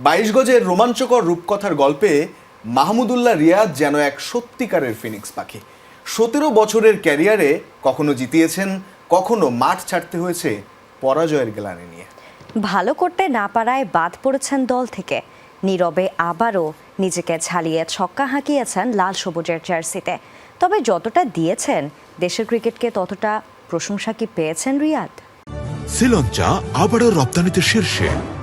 বাইশ গজের রোমাঞ্চকর রূপকথার গল্পে মাহমুদুল্লাহ রিয়াদ যেন এক সত্যিকারের ফিনিক্স পাখি। সতেরো বছরের ক্যারিয়ারে কখনো জিতিয়েছেন কখনো মাঠ ছাড়তে হয়েছে পরাজয়ের গ্লানি নিয়ে। ভালো করতে না পারায় বাদ পড়েছেন দল থেকে। নীরবে আবারও নিজেকে ঝালিয়ে ছক্কা হাঁকিয়েছেন লাল সবুজের জার্সিতে। তবে যতটা দিয়েছেন দেশের ক্রিকেটকে ততটা প্রশংসা কি পেয়েছেন রিয়াদ? শ্রীলঙ্কা আবারও রপ্তানিতে শীর্ষে।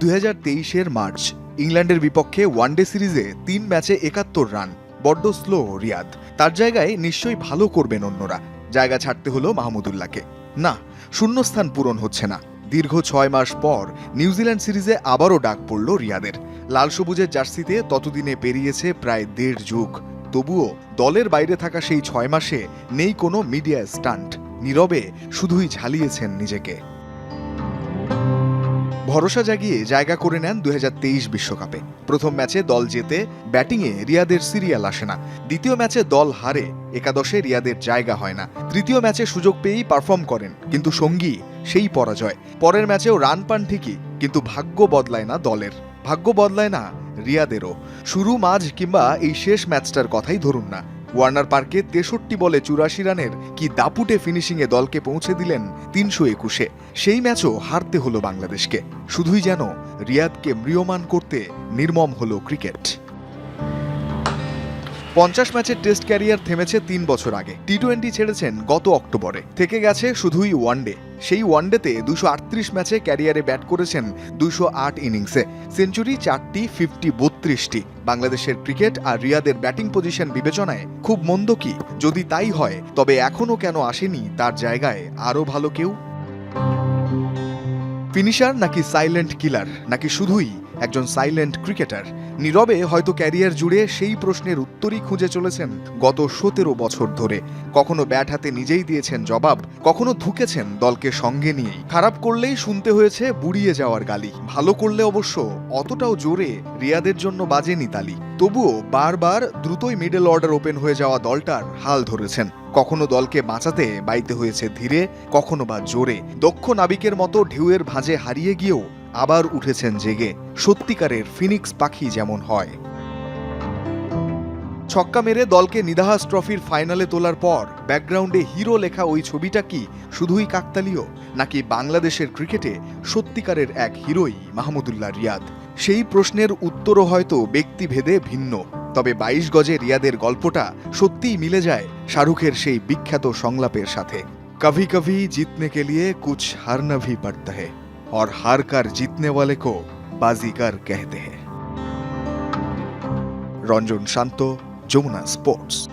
দুই হাজার তেইশের মার্চ, ইংল্যান্ডের বিপক্ষে ওয়ানডে সিরিজে তিন ম্যাচে একাত্তর রান, বড্ড স্লো রিয়াদ। তার জায়গায় নিশ্চয়ই ভালো করবেন অন্যরা, জায়গা ছাড়তে হলো মাহমুদুল্লাহকে না, শূন্যস্থান পূরণ হচ্ছে না। দীর্ঘ ছয় মাস পর নিউজিল্যান্ড সিরিজে আবারও ডাক পড়ল রিয়াদের। লাল সবুজের জার্সিতে ততদিনে পেরিয়েছে প্রায় দেড় যুগ। তবুও দলের বাইরে থাকা সেই ছয় মাসে নেই কোনো মিডিয়া স্টান্ট। নীরবে শুধুই ঝালিয়েছেন নিজেকে। ভরসা জাগিয়ে জায়গা করে নেন দুই বিশ্বকাপে। প্রথম ম্যাচে দল জেতে ব্যাটিংয়ে রিয়াদের সিরিয়াল আসে না। দ্বিতীয় ম্যাচে দল হারে, একাদশে রিয়াদের জায়গা হয় না। তৃতীয় ম্যাচে সুযোগ পেয়েই পারফর্ম করেন, কিন্তু সঙ্গী সেই পরাজয়। পরের ম্যাচেও রান পান ঠিকই, কিন্তু ভাগ্য বদলায় না দলের। ভাগ্য বদলায় না রিয়াদেরও। শুরু, মাঝ কিংবা এই শেষ ম্যাচটার কথাই ধরুন না। ওয়ার্নার পার্কে তেষট্টি বলে চুরাশি রানের কি দাপুটে ফিনিশিংয়ে দলকে পৌঁছে দিলেন তিনশো একুশে? সেই ম্যাচও হারতে হলো বাংলাদেশকে। শুধুই যেন রিয়াদকে ম্রিয়মান করতে নির্মম হলো ক্রিকেট। পঞ্চাশ ম্যাচের টেস্ট ক্যারিয়ার থেমেছে তিন বছর আগে। টি টোয়েন্টি ছেড়েছেন গত অক্টোবরে। থেকে গেছে শুধুই ওয়ানডে সেই ওয়ানডেতে দুশো আটত্রিশ ম্যাচে ক্যারিয়ারে ব্যাট করেছেন দুশো আট ইনিংসে। সেঞ্চুরি চারটি ফিফটি বত্রিশটি। বাংলাদেশের ক্রিকেট আর রিয়াদের ব্যাটিং পজিশন বিবেচনায় খুব মন্দ কি? যদি তাই হয়, তবে এখনও কেন আসেনি তার জায়গায় আরও ভালো কেউ? ফিনিশার নাকি সাইলেন্ট কিলার নাকি শুধুই একজন সাইলেন্ট ক্রিকেটার। নীরবে হয়তো ক্যারিয়ার জুড়ে সেই প্রশ্নের উত্তরই খুঁজে চলেছেন গত সতেরো বছর ধরে। কখনো ব্যাট হাতে নিজেই দিয়েছেন জবাব, কখনো ধুকেছেন দলকে সঙ্গে নিয়েই। খারাপ করলেই শুনতে হয়েছে বুড়িয়ে যাওয়ার গালি। ভালো করলে অবশ্য অতটাও জোরে রিয়াদের জন্য বাজেনি তালি। তবুও বারবার দ্রুতই মিডল অর্ডার ওপেন হয়ে যাওয়া দলটার হাল ধরেছেন। কখনো দলকে বাঁচাতে বাইতে হয়েছে ধীরে, কখনো বা জোরে। দক্ষ নাবিকের মতো ঢেউয়ের ভাঁজে হারিয়ে গিয়েও আবার উঠেছেন জেগে সত্যিকারের ফিনিক্স পাখি যেমন হয়। ছক্কা মেরে দলকে নিদাহাস ট্রফির ফাইনালে তোলার পর ব্যাকগ্রাউন্ডে হিরো লেখা ওই ছবিটা কি শুধুই কাকতালীয়, নাকি বাংলাদেশের ক্রিকেটে সত্যিকারের এক হিরোই মাহমুদুল্লাহ রিয়াদ? সেই প্রশ্নের উত্তরও হয়তো ব্যক্তিভেদে ভিন্ন, তবে বাইশ গজে রিয়াদের গল্পটা সত্যিই মিলে যায় শাহরুখের সেই বিখ্যাত সংলাপের সাথে। কভি কভি জিতনে কে লিয়ে কুছ হারনা ভি পড়তা है और हार कर जीतने वाले को बाजीगर कहते हैं। रंजन शांतो जमुना स्पोर्ट्स।